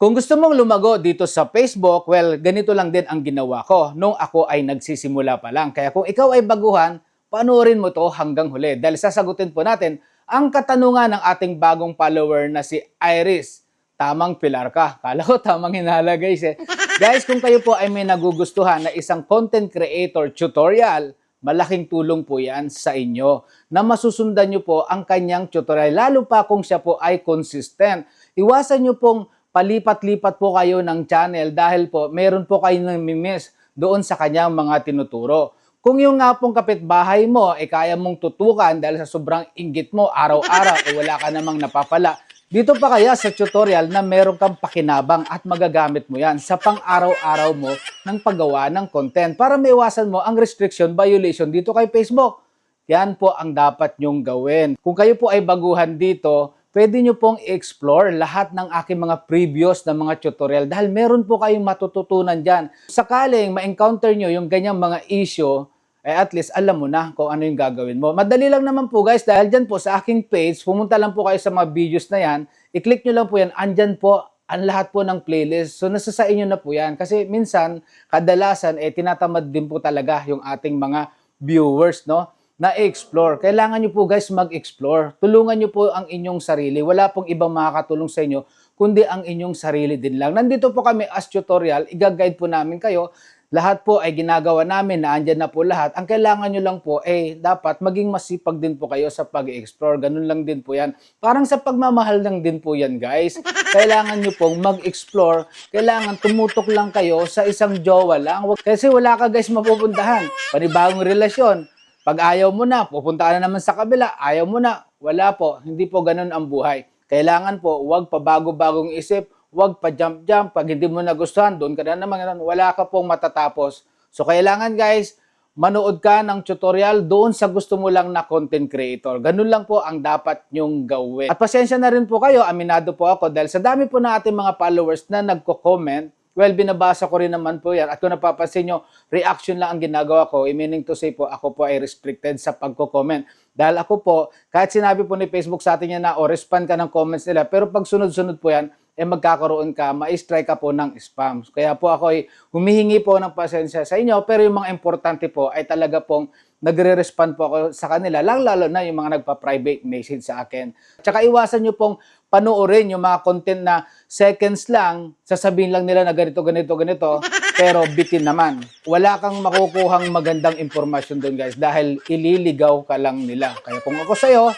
Kung gusto mong lumago dito sa Facebook, well, ganito lang din ang ginawa ko nung ako ay nagsisimula pa lang. Kaya kung ikaw ay baguhan, panoorin mo to hanggang huli dahil sasagutin po natin ang katanungan ng ating bagong follower na si Iris. Tamang pilar ka. Kala ko tamang hinala guys eh. Guys, kung kayo po ay may nagugustuhan na isang content creator tutorial, malaking tulong po yan sa inyo na masusundan nyo po ang kanyang tutorial. Lalo pa kung siya po ay consistent. Iwasan nyo pong palipat-lipat po kayo ng channel dahil po meron po kayo nami-miss doon sa kanyang mga tinuturo. Kung yung nga pong kapitbahay mo, eh kaya mong tutukan dahil sa sobrang inggit mo araw-araw, eh wala ka namang napapala. Dito pa kaya sa tutorial na meron kang pakinabang at magagamit mo yan sa pang-araw-araw mo ng paggawa ng content para maiwasan mo ang restriction violation dito kay Facebook. Yan po ang dapat nyong gawin. Kung kayo po ay baguhan dito, pwede nyo pong i-explore lahat ng aking mga previous na mga tutorial dahil meron po kayong matututunan dyan. Sakaling ma-encounter nyo yung ganyang mga issue, eh at least alam mo na kung ano yung gagawin mo. Madali lang naman po guys dahil dyan po sa aking page, pumunta lang po kayo sa mga videos na yan, i-click nyo lang po yan, andyan po ang lahat po ng playlist. So nasa sa inyo na po yan. Kasi minsan, kadalasan, eh tinatamad din po talaga yung ating mga viewers, no? Na explore Kailangan nyo po guys mag-explore. Tulungan nyo po ang inyong sarili. Wala pong ibang makakatulong sa inyo, kundi ang inyong sarili din lang. Nandito po kami as tutorial, i-guide po namin kayo. Lahat po ay ginagawa namin, naandyan na po lahat. Ang kailangan nyo lang po, eh, dapat maging masipag din po kayo sa pag-explore. Ganun lang din po yan. Parang sa pagmamahal lang din po yan, guys. Kailangan nyo pong mag-explore. Kailangan tumutok lang kayo sa isang jowa lang. Kasi wala ka guys mapupuntahan. Panibagong relasyon. Pag ayaw mo na, pupunta ka na naman sa kabila. Ayaw mo na, wala po. Hindi po ganun ang buhay. Kailangan po, wag pa bago-bagong isip, wag pa jump-jump. Pag hindi mo nagustuhan, doon ka na naman. Wala ka pong matatapos. So kailangan guys, manood ka ng tutorial doon sa gusto mo lang na content creator. Ganun lang po ang dapat nyong gawin. At pasensya na rin po kayo, aminado po ako dahil sa dami po na ating mga followers na nagko-comment, Well, binabasa ko rin naman po yan. At kung napapansin nyo, reaction lang ang ginagawa ko. I meaning to say po, ako po ay restricted sa pagko-comment. Dahil ako po, kahit sinabi po ni Facebook sa atin yan na, o respond ka ng comments nila, pero pag sunod-sunod po yan, eh magkakaroon ka, ma-strike ka po ng spam. Kaya po ako ay humihingi po ng pasensya sa inyo, pero yung mga importante po ay talaga pong nagre-respond po ako sa kanila, lang lalo na yung mga nagpa-private message sa akin. Tsaka iwasan nyo pong panoorin yung mga content na seconds lang, sasabihin lang nila na ganito, ganito, ganito, pero bitin naman. Wala kang makukuhang magandang impormasyon doon guys dahil ililigaw ka lang nila. Kaya kung ako sa'yo,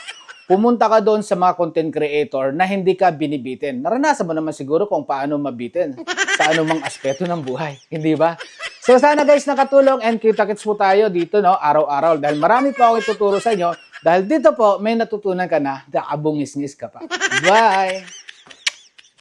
pumunta ka doon sa mga content creator na hindi ka binibitin. Naranasan mo naman siguro kung paano mabitin sa anumang aspeto ng buhay. Hindi ba? So sana guys nakatulong and kita-kits po tayo dito no, araw-araw dahil marami pa ako ituturo sa inyo dahil dito po may natutunan ka na, nakabungis-ngis ka pa. Bye!